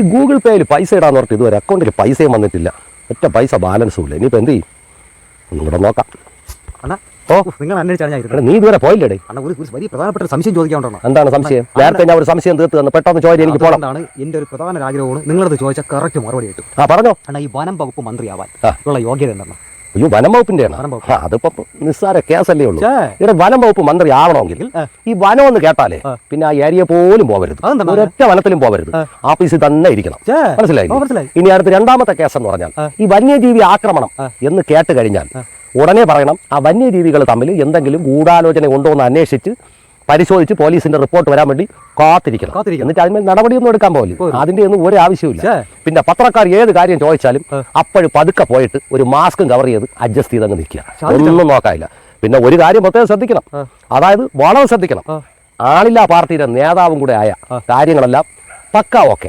ഈ ഗൂഗിൾ പേയിൽ പൈസ ഇടാന്ന് പറഞ്ഞിട്ട് ഇതുവരെ അക്കൗണ്ടിൽ പൈസയും വന്നിട്ടില്ല. ഒറ്റ പൈസ ബാലൻസും ഇല്ല. ഇനിയിപ്പോൾ എന്ത് ചെയ്യും? ഇവിടെ നോക്കാം. ഓ. നിങ്ങൾ അന്വേഷിച്ചാണ് നീ ഇതുവരെ പോയില്ലേ അണ്ണാ ഒരു വലിയ പ്രധാനപ്പെട്ട സംശയം ചോദിക്കാണ്ടോ എന്താണ് സംശയം? നേരത്തെ ഞാൻ ഒരു സംശയം തീർത്ത് തന്നു. പെട്ടെന്ന് ചോദ്യം എനിക്ക് പോകണം അതുകൊണ്ടാണ് എന്റെ ഒരു പ്രധാന ആഗ്രഹമാണ് നിങ്ങളത് ചോദിച്ചാൽ കറക്റ്റ് മറുപടി കിട്ടും. ആ പറഞ്ഞോ. അണ്ണാ ഈ വനം വകുപ്പ് മന്ത്രിയാവാൻ. ഉള്ള യോഗ്യത എന്താണ് അയ്യോ വനം വകുപ്പിന്റെ ആണ് വനം വകുപ്പ്. ആ അതിപ്പോ നിസ്സാര കേസല്ലേ ഉള്ളൂ ഇവിടെ വനം വകുപ്പ് മന്ത്രി ആവണമെങ്കിൽ ഈ വനം എന്ന് കേട്ടാലേ പിന്നെ ആ ഏരിയ പോലും പോകരുത് അതെന്താണ്? ഒരൊറ്റ വനത്തിലും പോകരുത് ആ. ആഫീസിൽ തന്നെ ഇരിക്കണം. മനസ്സിലായി ഇനി അടുത്ത രണ്ടാമത്തെ കേസ് എന്ന് പറഞ്ഞാൽ ഈ വന്യജീവി ആക്രമണം. എന്ന് കേട്ട് കഴിഞ്ഞാൽ. ഉടനെ പറയണം ആ വന്യജീവികൾ തമ്മിൽ എന്തെങ്കിലും ഗൂഢാലോചന ഉണ്ടോ എന്ന് അന്വേഷിച്ച് പരിശോധിച്ച് പോലീസിന്റെ റിപ്പോർട്ട് വരാൻ വേണ്ടി കാത്തിരിക്കണം. കാത്തിരിക്കണം. എന്നിട്ട് അതിന്മേൽ നടപടിയൊന്നും എടുക്കാൻ പോകില്ല. അതിന്റെ ഒന്നും ഒരു ആവശ്യമില്ല പിന്നെ പത്രക്കാർ ഏത് കാര്യം ചോദിച്ചാലും. അപ്പോഴും പതുക്കെ പോയിട്ട് ഒരു മാസ്കും കവർ ചെയ്ത് അഡ്ജസ്റ്റ് ചെയ്തങ്ങ് നിൽക്കുക. ഒന്നും നോക്കാനില്ല. പിന്നെ ഒരു കാര്യം പ്രത്യേകം ശ്രദ്ധിക്കണം. അതായത് വളരെ ശ്രദ്ധിക്കണം. ആളില്ലാ പാർട്ടിയുടെ നേതാവും കൂടെ ആയ കാര്യങ്ങളെല്ലാം പക്ക ഓക്കെ